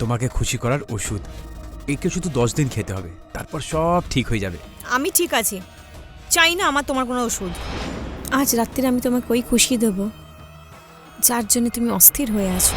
তোমাকে খুশি করার ওষুধ। একে শুধু দশ দিন খেতে হবে তারপর সব ঠিক হয়ে যাবে। আমি ঠিক আছি। চাই না আমার তোমার কোনো ওষুধ। আজ রাত্রে আমি তোমাকে ওই খুশি দেবো যার জন্য তুমি অস্থির হয়ে আছো।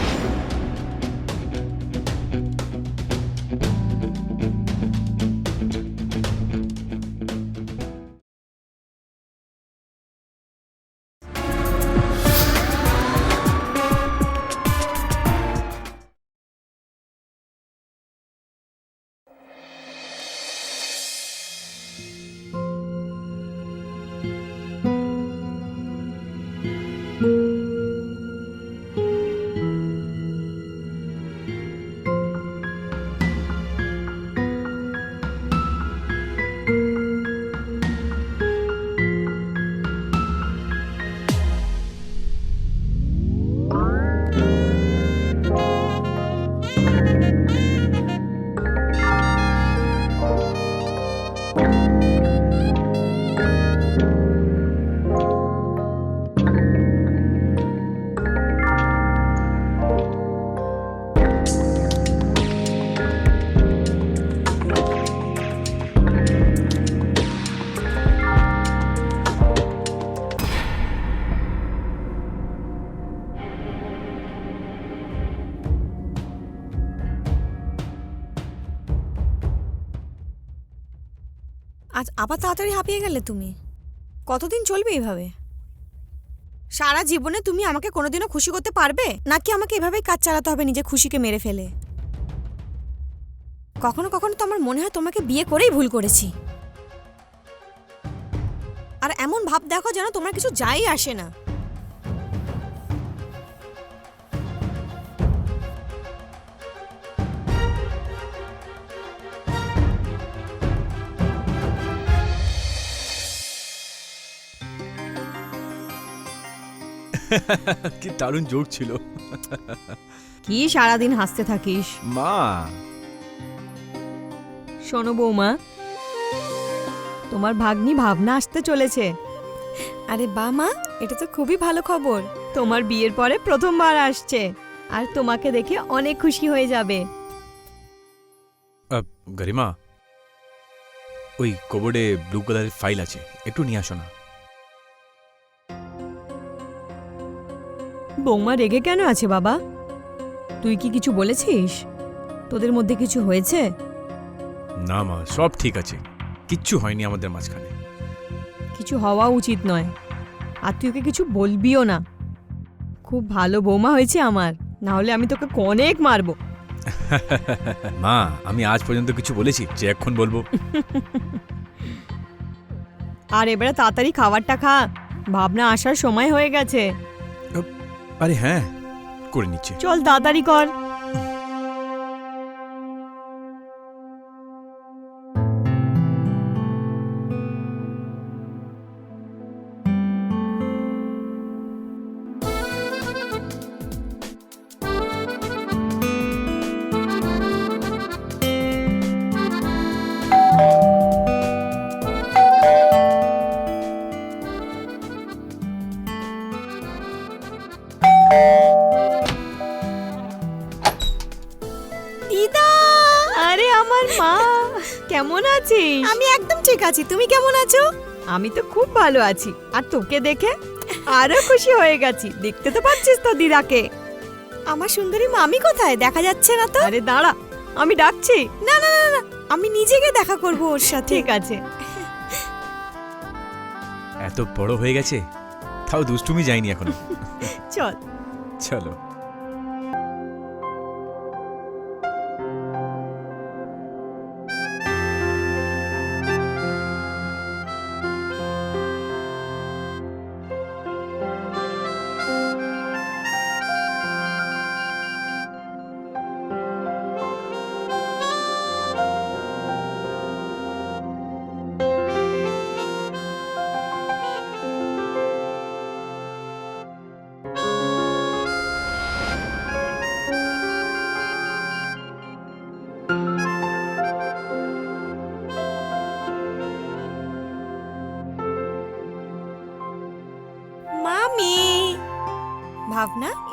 তাড়াতাড়ি হাঁপিয়ে গেলে তুমি? কতদিন চলবে এইভাবে সারা জীবনে তুমি আমাকে কোনোদিনও খুশি করতে পারবে? নাকি আমাকে এভাবেই কাজ চালাতে হবে নিজে খুশিকে মেরে ফেলে? কখনো কখনো তো আমার মনে হয় তোমাকে বিয়ে করেই ভুল করেছি। আর এমন ভাব দেখো যেন তোমার কিছু যাই আসে না। কি দারুণ জোর ছিল। কি সারাদিন হাসতে থাকিস? মা। শোনো বৌমা তোমার ভাগ্নি ভাবনা আসতে চলেছে। আরে বা মা এটা তো খুবই ভালো খবর। তোমার বিয়ের পরে প্রথমবার আসছে আর তোমাকে দেখে অনেক খুশি হয়ে যাবে। গরিমা ওই কবোর্ডে ব্লু কালারের ফাইল আছে একটু নিয়ে আসো না। বৌমা রেগে কেন আছে বাবা? তুই কি কিছু বলেছিস? তোদের মধ্যে কিছু হয়েছে? না মা সব ঠিক আছে। কিচ্ছু হয়নি আমাদের মাঝখানে। কিছু হওয়া উচিত নয়। আর তুই ওকে কিছু বলবিও না। খুব ভালো বৌমা হয়েছে আমার। না হলে আমি তোকে অনেক মারবো। মা আমি আজ পর্যন্ত কিছু বলেছি যে এখন বলব। আর এবারে তাড়াতাড়ি খাবারটা খা। ভাবনা আসার সময় হয়ে গেছে। আরে হ্যাঁ করে নিচ্ছে চল তাড়াতাড়ি কর আছি তুমি কেমন আছো? আমি তো খুব ভালো আছি আর তোকে দেখে আরও খুশি হয়ে গেছি। দেখতে তো পাচ্ছিস তো দিদাকে। আমার সুন্দরী মামি কোথায়? দেখা যাচ্ছে না তো? আরে দাঁড়া আমি ডাকছি। না না না না আমি নিজেকে দেখা করব ওর সাথে। ঠিক আছে। এত বড় হয়ে গেছে? তাও দুষ্টুমি যায়নি এখনও। চল। চলো।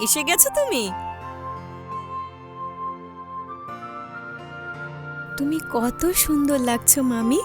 এসে গেছো তুমি? তুমি কত সুন্দর লাগছো মামি।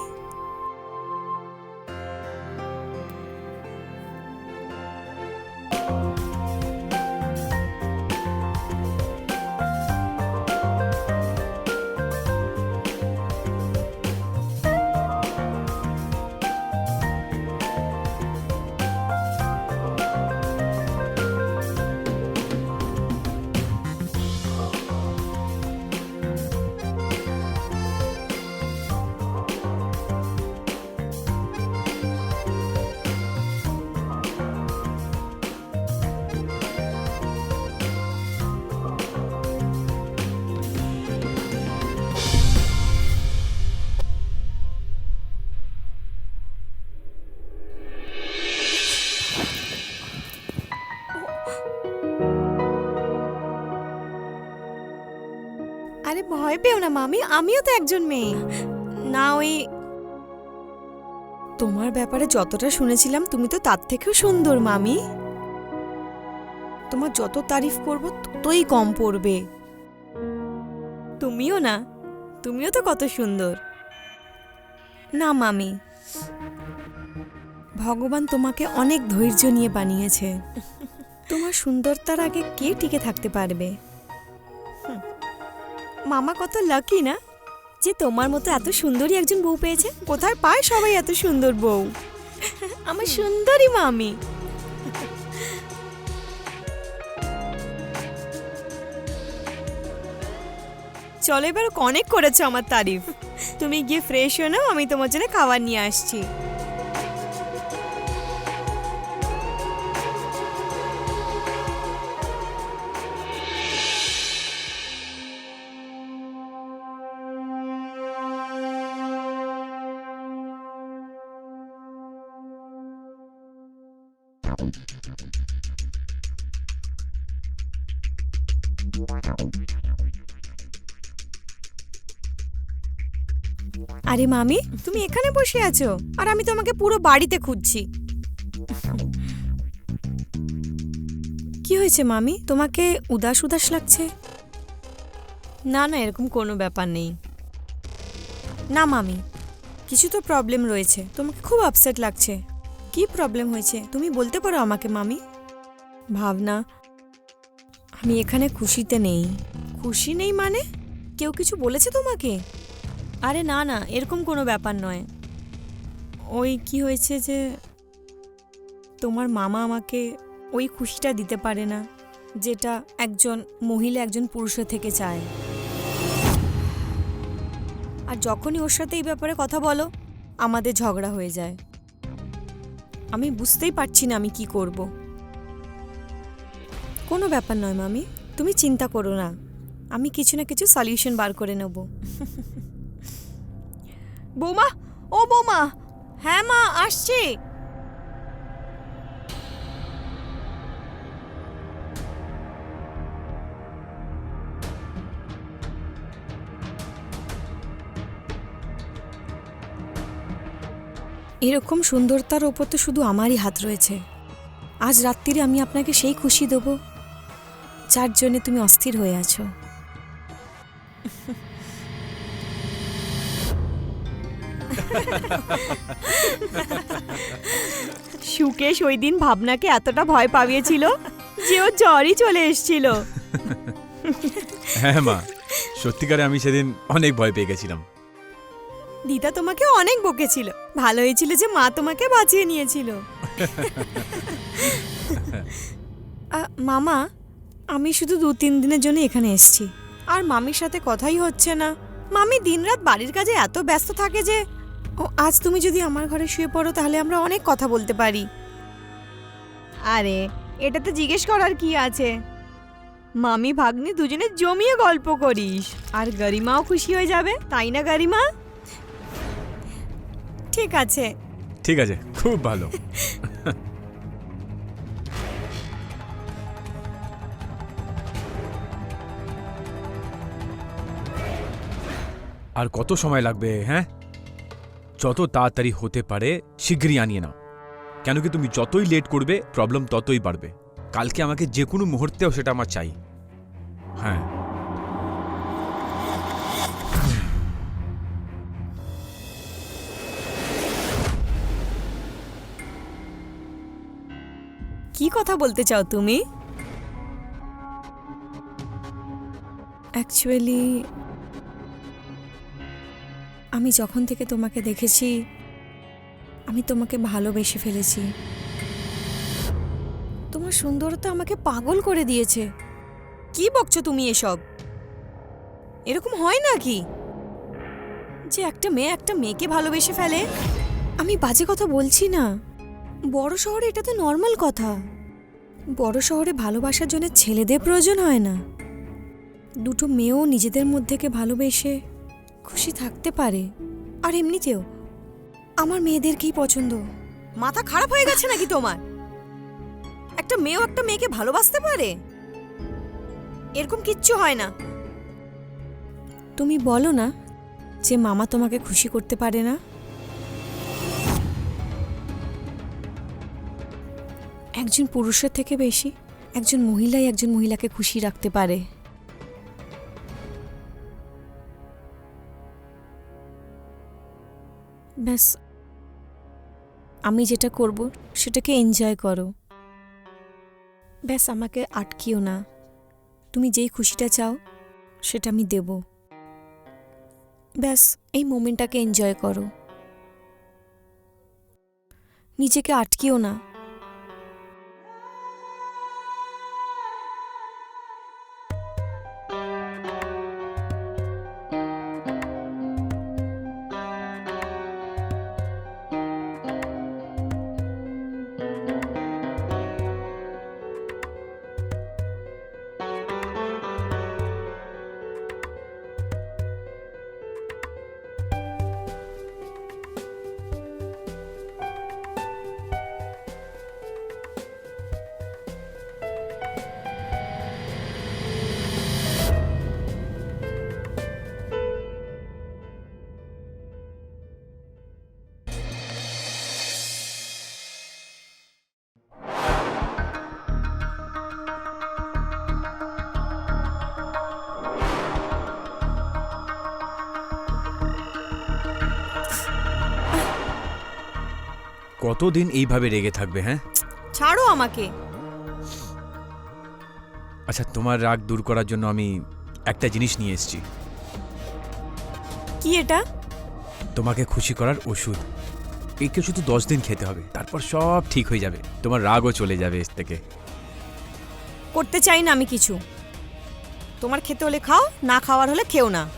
ভয় পেও না, মামি। আমিও তো একজন মেয়ে। না, ওই তোমার ব্যাপারে যতটা শুনেছিলাম, তুমি তো তার থেকেও সুন্দর, মামি। তোমার যত তারিফ করব, ততই কম পড়বে। তুমিও না, তুমিও তো কত সুন্দর। না, মামি। ভগবান তোমাকে অনেক ধৈর্য নিয়ে বানিয়েছে। তোমার সুন্দরতার আগে কে টিকে থাকতে পারবে। মামা কত লাকি না? যে তোমার মতো এত সুন্দরী একজন বউ পেয়েছে। কোথায় পায় সবাই এত সুন্দর বউ? আমার সুন্দরী মামি। চলো এবার অনেক করেছ আমার তারিফ। তুমি গিয়ে ফ্রেশ হয়ে নাও, আমি তোমার জন্য খাবার নিয়ে আসছি। আরে মামি, তুমি এখানে বসে আছো, আর আমি তোমাকে পুরো বাড়িতে খুঁজছি। কি হয়েছে মামি? তোমাকে উদাস উদাস লাগছে? না না, এরকম কোনো ব্যাপার নেই। না মামি, কিছু তো প্রবলেম রয়েছে, তোমাকে খুব আপসেট লাগছে। কি প্রবলেম হয়েছে? তুমি বলতে পারো আমাকে মামি। ভাবনা, আমি এখানে খুশিতে নেই। খুশি নেই মানে? কেউ কিছু বলেছে তোমাকে? আরে না না, এরকম কোনো ব্যাপার নয়। ওই কি হয়েছে যে তোমার মামা আমাকে ওই খুশিটা দিতে পারে না, যেটা একজন মহিলা একজন পুরুষের থেকে চায়। আর যখনই ওর সাথে এই ব্যাপারে কথা বলো, আমাদের ঝগড়া হয়ে যায়। আমি বুঝতেই পারছি না আমি কি করব। কোনো ব্যাপার নয়, মামি, তুমি চিন্তা করো না। আমি কিছু না কিছু সলিউশন বার করে নেব। বৌমা, ও বৌমা। হ্যাঁ মা, আসছি। এরকম সুন্দরতার ওপর তো শুধু আমারই হাত রয়েছে। আজ রাত্রিরে আমি আপনাকে সেই খুশি দেবো, যার জন্যে তুমি অস্থির হয়ে আছো। সুকেশ ওই দিন ভাবনাকে এতটা ভয় পাবিয়েছিল যে ওর জ্বরই চলে এসেছিল। হ্যাঁ মা সত্যিকারে আমি সেদিন অনেক ভয় পেয়ে গেছিলাম। দিদা তোমাকে অনেক বকেছিল। ভালো হয়েছিল যে মা তোমাকে বাঁচিয়ে নিয়েছিল। মামা আমি শুধু দু তিন দিনের জন্য এখানে এসেছি। আর মামির সাথে কথাই হচ্ছে না। মামি দিনরাত বাড়ির কাজে এত ব্যস্ত থাকে যে ও আজ তুমি যদি আমার ঘরে শুয়ে পড়ো তাহলে আমরা অনেক কথা বলতে পারি। আরে এটাতে জিজ্ঞেস করার কি আছে? মামি ভাগ্নি দুজনে জমিয়ে গল্প করিস। আর গরিমাও খুশি হয়ে যাবে তাই না গরিমা? ঠিক আছে। ঠিক আছে খুব ভালো। আর কত সময় লাগবে হ্যাঁ? যত তাড়াতাড়ি হতে পারে শীঘ্রই আনিয়ে নাও। কেন কি তুমি যতই লেট করবে প্রবলেম ততই বাড়বে। কালকে আমাকে যে কোনো মুহূর্তেও সেটা আমার চাই। হ্যাঁ। কি কথা বলতে চাও তুমি? অ্যাকচুয়ালি আমি যখন থেকে তোমাকে দেখেছি, আমি তোমাকে ভালোবেসে ফেলেছি। তোমার সুন্দরতা আমাকে পাগল করে দিয়েছে। কি বকছো তুমি এসব? এরকম হয় নাকি? যে একটা মেয়ে একটা মেয়েকে ভালোবেসে ফেলে? আমি বাজে কথা বলছি না। বড় শহরে এটা তো নর্মাল কথা। বড় শহরে ভালোবাসার জন্য ছেলেদের প্রয়োজন হয় না। দুটো মেয়েও নিজেদের মধ্যেকে ভালোবেসে খুশি থাকতে পারে। আর এমনিতেও আমার মেয়েদেরকেই পছন্দ। মাথা খারাপ হয়ে গেছে নাকি তোমার? একটা মেয়েও একটা মেয়েকে ভালোবাসতে পারে? এরকম কিচ্ছু হয় না। তুমি বলো না যে মামা তোমাকে খুশি করতে পারে না? একজন পুরুষের থেকে বেশি একজন মহিলাই একজন মহিলাকে খুশি রাখতে পারে। ব্যাস। আমি যেটা করব, সেটাকে এনজয় করো। ব্যাস, আমাকে আটকিও না। তুমি যেই খুশিটা চাও, সেটা আমি দেব। ব্যাস, এই মোমেন্টটাকে এনজয় করো। নিজেকে আটকিও না। কতদিন এইভাবে রেগে থাকবে হ্যাঁ? ছাড়ো আমাকে। আচ্ছা তোমার রাগ দূর করার জন্য আমি একটা জিনিস নিয়ে এসেছি। কি এটা? তোমাকে খুশি করার ওষুধ। একে শুধু দশ দিন খেতে হবে তারপর সব ঠিক হয়ে যাবে। তোমার রাগও চলে যাবে এর থেকে। করতে চাই না আমি কিছু। তোমার খেতে হলে খাও না খাওয়ার হলে খেও না।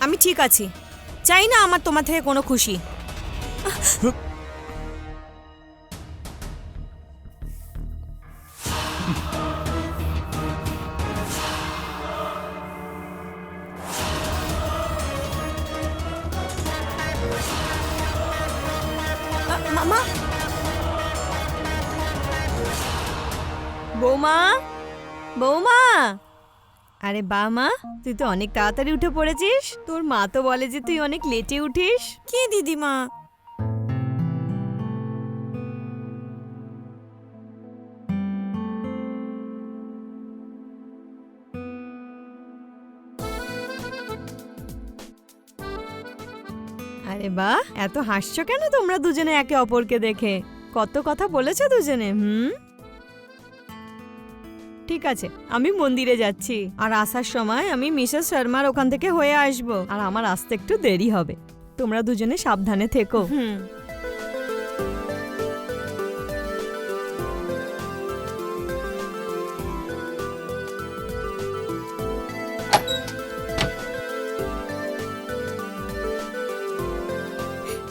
আমি ঠিক আছি। চাই না আমার তোমার থেকে কোনো খুশি। আরে বা মা তুই তো অনেক তাড়াতাড়ি উঠে পড়েছিস। তোর মা তো বলে যে তুই অনেক লেটে উঠিস। কি দিদিমা আরে বা এত হাসছো কেন তোমরা দুজনে একে অপরকে দেখে? কত কথা বলেছ দুজনে হুম? ঠিক আছে আমি মন্দিরে যাচ্ছি। আর আসার সময় আমি মিসেস শর্মার ওখান থেকে হয়ে আসব। আর আমার আসতে একটু দেরি হবে। তোমরা দুজনে সাবধানে থেকো। হুম।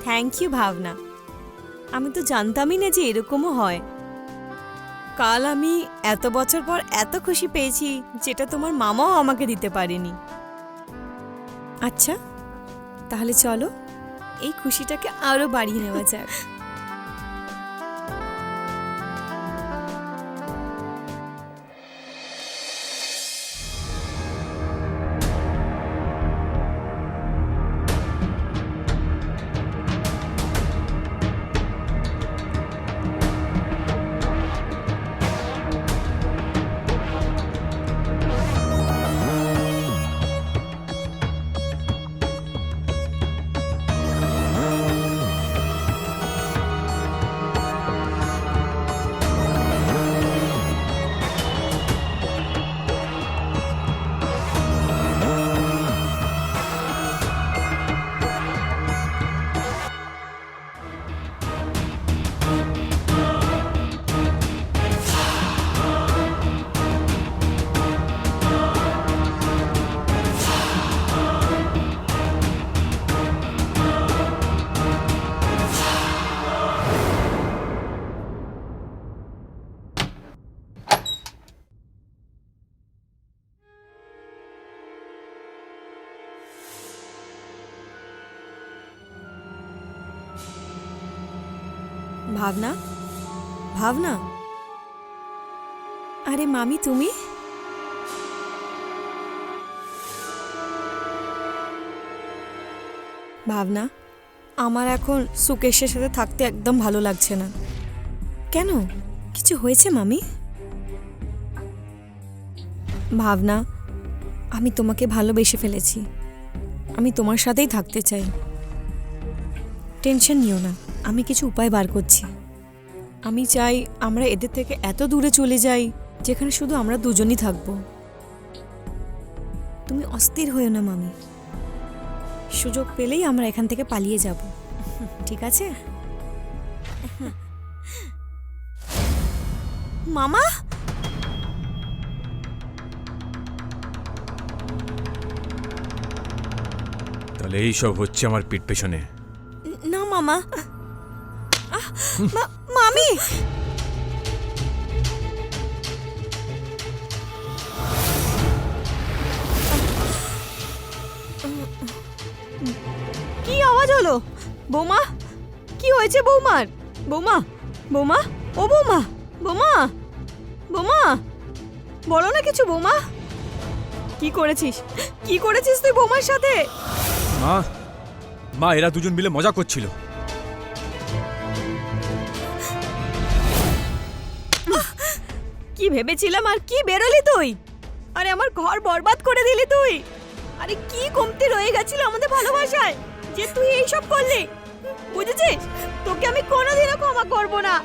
থ্যাংক ইউ ভাবনা। আমি তো জানতামই না যে এরকমও হয়। কাল আমি এত বছর পর এত খুশি পেয়েছি যেটা তোমার মামাও আমাকে দিতে পারেনি। আচ্ছা তাহলে চলো, এই খুশিটাকে আরও বাড়িয়ে নেওয়া যাক। ভাবনা? ভাবনা? আরে মামি, তুমি? ভাবনা, আমার এখন সুকেশের সাথে থাকতে একদম ভালো লাগছে না। কেন? কিছু হয়েছে মামি? ভাবনা, আমি তোমাকে ভালোবেসে ফেলেছি। আমি তোমার সাথেই থাকতে চাই। টেনশন নিও না। আমি কিছু উপায় বার করছি। আমি চাই আমরা এদের থেকে এত দূরে চলে যাই যেখানে শুধু আমরা দুজনই থাকব। তুমি অস্থির হয়েও না মামি। সুযোগ পেলেই আমরা এখান থেকে পালিয়ে যাব। ঠিক আছে? মামা! তাহলে এই সব হচ্ছে আমার পিঠ পেছনে। না মামা। মামি! কি আওয়াজ হলো? বৌমা, কি হয়েছে বৌমার? বৌমা বৌমা, ও বৌমা বৌমা বৌমা, বলো না কিছু বৌমা। কি করেছিস? কি করেছিস তুই বৌমার সাথে? মা মা, এরা দুজন মিলে মজা করছিল। কি ভেবেছিলাম আর কি বেরোলি তুই? আরে আমার ঘর বরবাদ করে দিলি তুই। আরে কি কমতি রয়ে গেছিল আমাদের ভালোবাসায় যে তুই এইসব করলি? বুঝেছিস? তোকে আমি কোনোদিনও ক্ষমা করব না।